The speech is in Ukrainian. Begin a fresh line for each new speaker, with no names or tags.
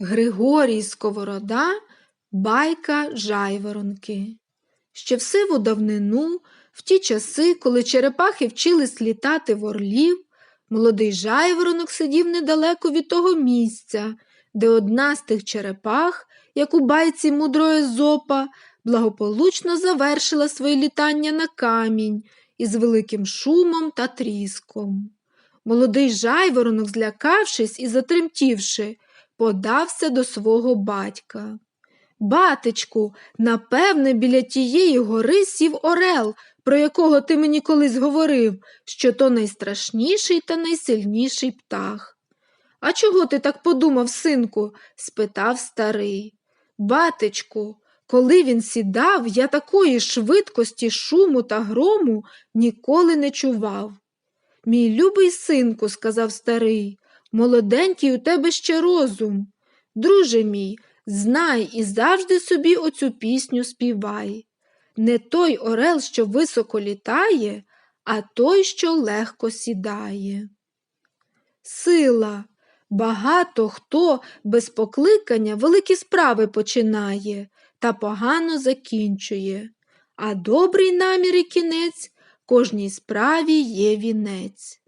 Григорій Сковорода, байка жайворонки. Ще в сиву давнину, в ті часи, коли черепахи вчились літати в орлів, молодий жайворонок сидів недалеко від того місця, де одна з тих черепах, як у байці мудрої зопа, благополучно завершила своє літання на камінь із великим шумом та тріском. Молодий жайворонок, злякавшись і затремтівши, подався до свого батька. Батечку, напевне, біля тієї гори сів орел, про якого ти мені колись говорив, що то найстрашніший та найсильніший птах. А чого ти так подумав, синку? спитав старий. Батечку, коли він сідав, я такої швидкості, шуму та грому ніколи не чував. Мій любий синку, сказав старий, молоденький у тебе ще розум. Друже мій, знай і завжди собі оцю пісню співай. Не той орел, що високо літає, а той, що легко сідає. Сила. Багато хто без покликання великі справи починає та погано закінчує, а добрий намір і кінець кожній справі є вінець.